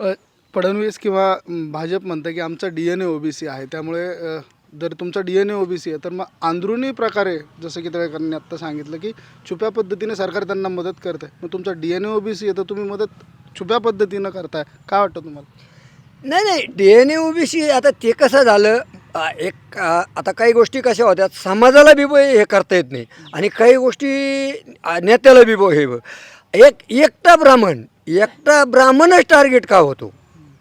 अ, फडणवीस किंवा म, भाजप म्हणतं की आमचा डी एन ए ओबीसी आहे. त्यामुळे अ, जर तुमचा डी एन ए ओबीसी आहे तर मग अंदरुनी प्रकारे जसं की तळेकरांनी आत्ता सांगितलं की छुप्या पद्धतीने सरकार त्यांना मदत करते मग तुमचा डी एन ए ओबीसी आहे तर तुम्ही मदत छुप्या पद्धतीनं करताय. काय वाटतं तुम्हाला? नाही नाही डी एन ए ओबीसी आता ते कसं झालं आ, एक आ, आता काही गोष्टी कशा होत्या समाजाला बी ब- हे करता येत नाही. आणि काही गोष्टी आ, नेत्याला बी ब- हे ब- एक एकटा ब्राह्मण एकटा ब्राह्मणच टार्गेट का होतो?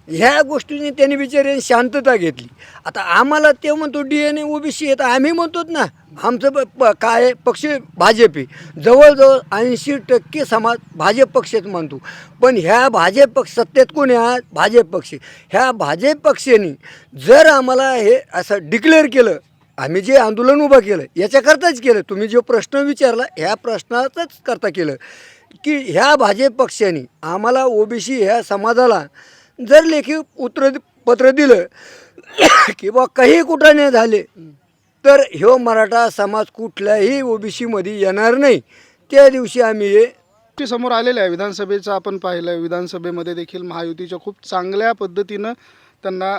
ह्या गोष्टीने त्यांनी बिचारे शांतता घेतली. आता आम्हाला ते म्हणतो डी एन ए ओबीसी आहे तर आम्ही म्हणतोच ना आमचं प- प- काय पक्ष भाजपी जवळजवळ ऐंशी टक्के समाज भाजप पक्षच मानतो पण ह्या भाजप पक्ष सत्तेत कोण आहे? भाजप पक्ष ह्या भाजप पक्षाने जर आम्हाला हे असं डिक्लेअर केलं आम्ही जे आंदोलन उभं केलं याच्याकरताच केलं तुम्ही जो प्रश्न विचारला ह्या प्रश्नाचाच करता केलं. की ह्या भाजप पक्षाने आम्हाला ओबीसी ह्या समाजाला जर लेखी उत्तर पत्र दिलं किंवा काही कुठाने झाले तर ह्यो मराठा समाज कुठल्याही ओबीसीमध्ये येणार नाही. त्या दिवशी आम्ही हे समोर आलेल्या आहे. विधानसभेचं आपण पाहिलं आहे विधानसभेमध्ये देखील महायुतीच्या खूप चांगल्या पद्धतीनं त्यांना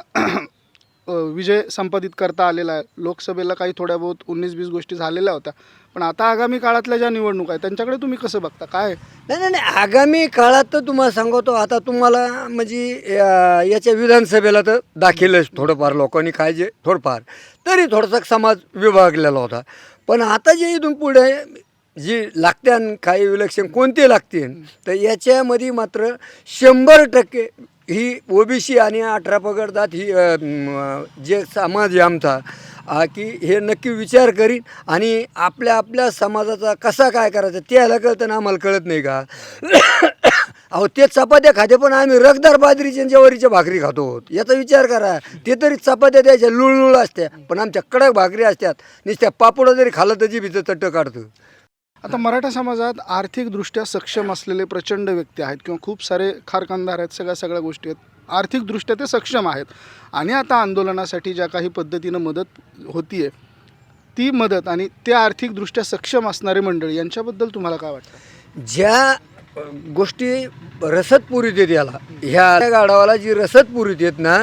विजय संपादित करता आलेला आहे. लोकसभेला काही थोड्या बहुत उन्नीस वीस गोष्टी झालेल्या होत्या. पण आता आगामी काळातल्या ज्या निवडणूक आहेत त्यांच्याकडे तुम्ही कसं बघता? काय? नाही नाही नाही आगामी काळात तर तुम्हाला सांगतो आता तुम्हाला म्हणजे या याच्या विधानसभेला तर दाखीलच थोडंफार लोकांनी काय जे थोडंफार. तरी थोडासा समाज विभागलेला होता. पण आता जे इथून पुढे जी लागते आणि काही इलेक्शन कोणते लागतील तर याच्यामध्ये मात्र शंभर टक्के ही ओबीसी आणि अठरा पगडदात ही जे समाज आहे आमचा की हे नक्की विचार करीन आणि आपल्या आपल्या समाजाचा कसा काय करायचा ते याला कळतं ना आम्हाला कळत नाही का? अहो ते चपात्या खाते पण आम्ही रगदार बाजरीच्या आणि ज्वारीच्या भाकरी खातो याचा विचार करा. ते तरी चपात्या द्यायच्या लुळलुळ असत्या. पण आमच्या कडक भाकरी असतात नुसत्या पापडं जरी खाल्लं तर जिभीचं चट्ट काढतं. आता मराठा समाजात आर्थिकदृष्ट्या सक्षम असलेले प्रचंड व्यक्ती आहेत किंवा खूप सारे खारखानदार आहेत सगळ्या सगळ्या गोष्टी आहेत. आर्थिकदृष्ट्या ते सक्षम आहेत. आणि आता आंदोलनासाठी ज्या काही पद्धतीनं मदत होतीये ती मदत आणि ते आर्थिकदृष्ट्या सक्षम असणारे मंडळी यांच्याबद्दल तुम्हाला काय वाटतं? ज्या गोष्टी रसद पुरी देत याला ह्या गाडावाला जी रसद पुरी देत ना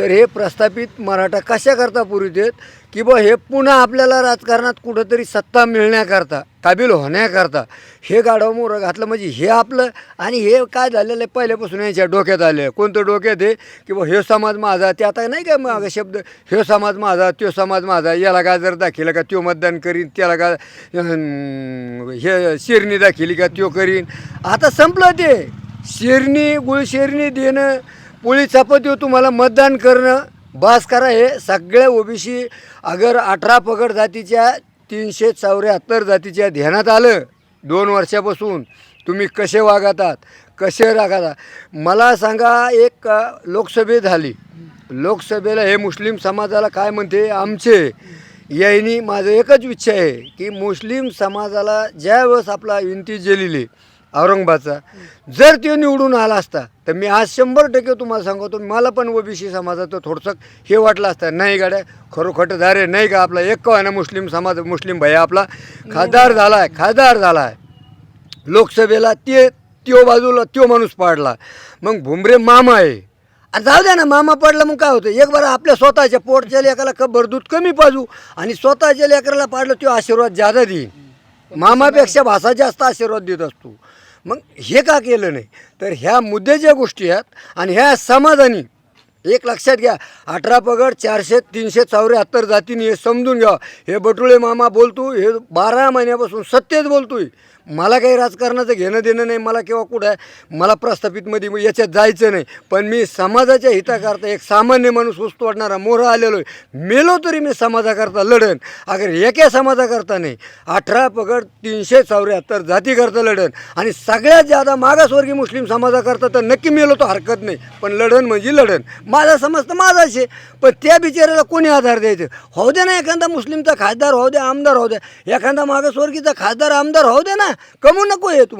तर हे प्रस्थापित मराठा कशा करता पुरीत की बा हे पुन्हा आपल्याला राजकारणात कुठंतरी सत्ता मिळण्याकरता काबिल होण्याकरता हे गाडव घातलं. म्हणजे हे आपलं आणि हे काय झालेलं आहे? पहिल्यापासून यांच्या डोक्यात आलं आहे कोणतं डोक्यात आहे? की बा हे समाज माझा ते आता नाही का मग शब्द हे समाज माझा तो समाज माझा याला का जर दाखिलं का तो मतदान करीन त्याला का हे शेरणी दाखिली का त्यो करीन? आता संपलं ते. शेरणी गुळशिरणी देणं पोळी चपाती हो, तुम्हाला मतदान करणं बास करा हे सगळ्या ओबीसी अगर अठरा पगड जातीच्या तीनशे चौऱ्याहत्तर जातीच्या ध्यानात आलं दोन वर्षापासून तुम्ही कसे वागतात कसे राखतात मला सांगा एक लोकसभे झाली. लोकसभेला हे मुस्लिम समाजाला काय म्हणते? आमचे यांनी माझं एकच इच्छा आहे की मुस्लिम समाजाला ज्या वेळेस आपला विनंती जेलेली औरंगाबादचा. जर तो निवडून आला असता तर मी आज शंभर टक्के तुम्हाला सांगतो मला पण ओबीसी समाजाचं थोडंसं हे वाटलं असतं. नाही गाड्या खरोखर धारे नाही का आपला एक का ना मुस्लिम समाज मुस्लिम भैया आपला. खासदार झाला आहे खासदार झाला आहे लोकसभेला ते त्यो बाजूला त्यो माणूस पाडला. मग भुमरे मामा आहे. जाऊ द्या ना मामा पडला मग काय होतं? एक बरं आपल्या स्वतःच्या पोटच्या लेकाला खबर दूध कमी पाजू आणि स्वतःच्या लेकराला पाडलं तो आशीर्वाद जादा देईन मामापेक्षा भाषा जास्त आशीर्वाद देत असतो. मग हे का केलं नाही? तर ह्या मुद्द्याच्या गोष्टी आहेत आणि ह्या समाजाने एक लक्षात घ्या अठरा पगड चारशे तीनशे चौऱ्याहत्तर जातीने हे समजून घ्या. हे बटुळे मामा बोलतो हे बारा महिन्यापासून सत्यच बोलतोय. मला काही राजकारणाचं घेणं देणं नाही मला किंवा कुठं आहे? मला प्रस्थापितमध्ये मग याच्यात जायचं नाही. पण मी समाजाच्या हिताकरता एक सामान्य माणूस वस्तू वाटणारा मोहरा आलेलो आहे. मेलो तरी मी समाजाकरता लढन. अगर एका समाजाकरता नाही अठरा पगड तीनशे चौऱ्याहत्तर जातीकरता लढन. आणि सगळ्यात जादा मागासवर्गीय मुस्लिम समाजाकरता तर नक्की मेलो तो हरकत नाही. पण लढन म्हणजे लढन. माझा समज तर माझाच आहे पण त्या बिचाऱ्याला कोणी आधार द्यायचं? होऊ दे ना एखादा मुस्लिमचा खासदार होऊ द्या आमदार होऊ द्या एखादा मागासवर्गीचा खासदार आमदार होऊ दे ना. कमू नको आहे तुम्हाला.